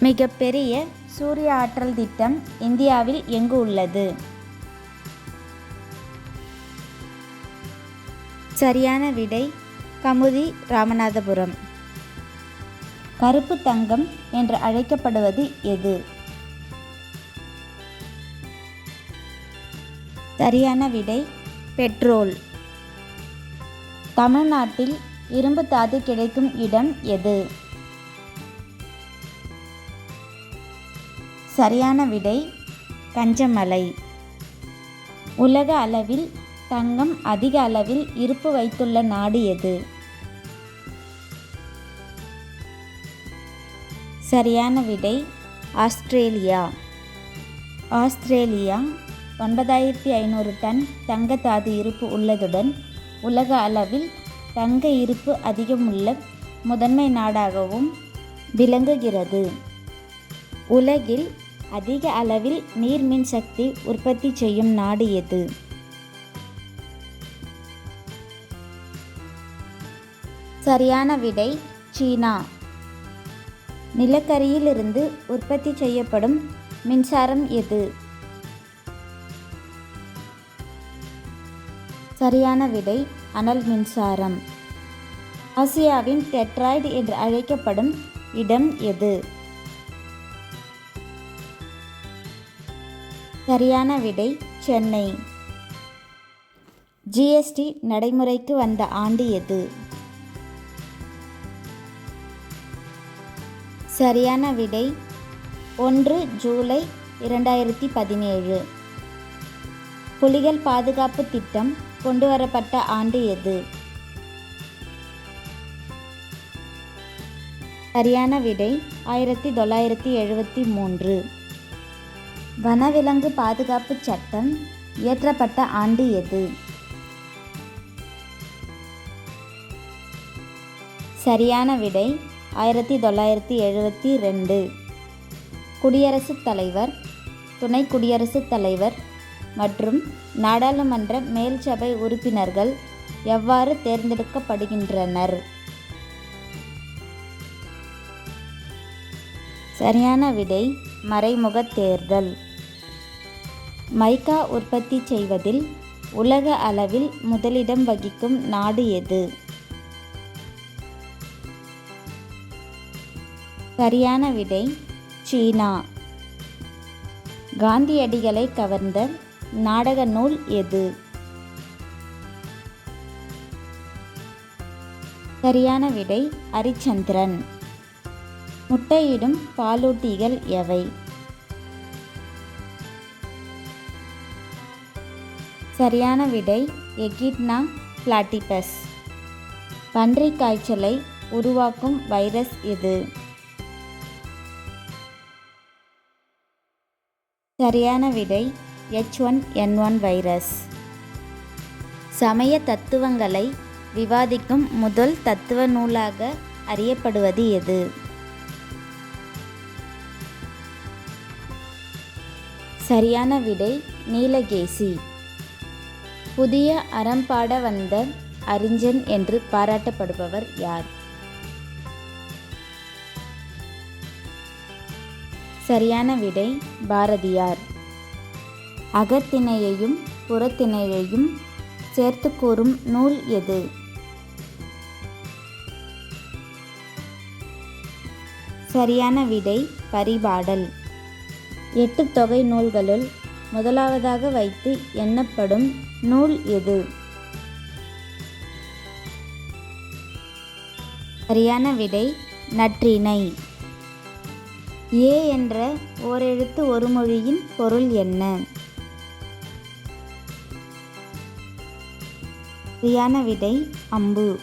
மிகப்பெரிய சூரிய ஆற்றல் திட்டம் இந்தியாவில் எங்கு உள்ளது? சரியான விடை கமுதி ராமநாதபுரம். கருப்பு தங்கம் என்று அழைக்கப்படுவது எது? சரியான விடை பெட்ரோல். தமிழ்நாட்டில் இரும்பு தாது கிடைக்கும் இடம் எது? சரியான விடை கஞ்சமலை. உலக அளவில் தங்கம் அதிக அளவில் இருப்பு வைத்துள்ள நாடு எது? சரியான விடை ஆஸ்திரேலியா. ஆஸ்திரேலியா ஒன்பதாயிரத்தி ஐநூறு டன் தங்கத்தாது இருப்பு உள்ளதுடன் உலக அளவில் தங்க இருப்பு அதிகமுள்ள முதன்மை நாடாகவும் விளங்குகிறது. உலகில் அதிக அளவில் நீர்மின் சக்தி உற்பத்தி செய்யும் நாடு எது? சரியான விடை சீனா. நிலக்கரியிலிருந்து உற்பத்தி செய்யப்படும் மின்சாரம் எது? சரியான விடை அனல் மின்சாரம். ஆசியாவின் டெட்ராய்டு என்று அழைக்கப்படும் இடம் எது? சரியான விடை சென்னை. ஜிஎஸ்டி நடைமுறைக்கு வந்த ஆண்டு எது? சரியான விடை ஒன்று ஜூலை இரண்டாயிரத்தி பதினேழு. புலிகள் பாதுகாப்பு திட்டம் கொண்டு வரப்பட்ட ஆண்டு எது? சரியான விடை ஆயிரத்தி தொள்ளாயிரத்தி எழுபத்தி மூன்று. வனவிலங்கு பாதுகாப்பு சட்டம் இயற்றப்பட்ட ஆண்டு எது? சரியான விடை ஆயிரத்தி தொள்ளாயிரத்தி எழுபத்தி ரெண்டு. குடியரசுத் தலைவர் துணை குடியரசுத் தலைவர் மற்றும் நாடாளுமன்ற மேல்சபை உறுப்பினர்கள் எவ்வாறு தேர்ந்தெடுக்கப்படுகின்றனர்? சரியான விடை மறைமுக தேர்தல். மைக்கா உற்பத்தி செய்வதில் உலக அளவில் முதலிடம் வகிக்கும் நாடு எது? சரியான விடை சீனா. காந்தியடிகளை கவர்ந்த நாடக நூல் எது? சரியான விடை அரிச்சந்திரன். முட்டையிடும் பாலூட்டிகள் எவை? சரியான விடை எகிட்னா பிளாட்டிபஸ். பன்றிக் காய்ச்சலை உருவாக்கும் வைரஸ் எது சரியான விடை H one N one virus. சமய தத்துவங்களை விவாதிக்கும் முதல் தத்துவ நூலாக அறியப்படுவது எது? சரியான விடை நீலகேசி. புதிய அறம் பாட வந்த அறிஞன் என்று பாராட்டப்படுபவர் யார்? சரியான விடை பாரதியார். அகத்திணையையும் புறத்திணையையும் சேர்த்து கூறும் நூல் எது? சரியான விடை பரிபாடல். எட்டு தொகை நூல்களுள் முதலாவதாக வைத்து எண்ணப்படும் நூல் எது? சரியான விடை நற்றிணை. ஏ என்ற ஓரெழுத்து ஒரு மொழியின் பொருள் என்ன? சரியான விடை அம்பு.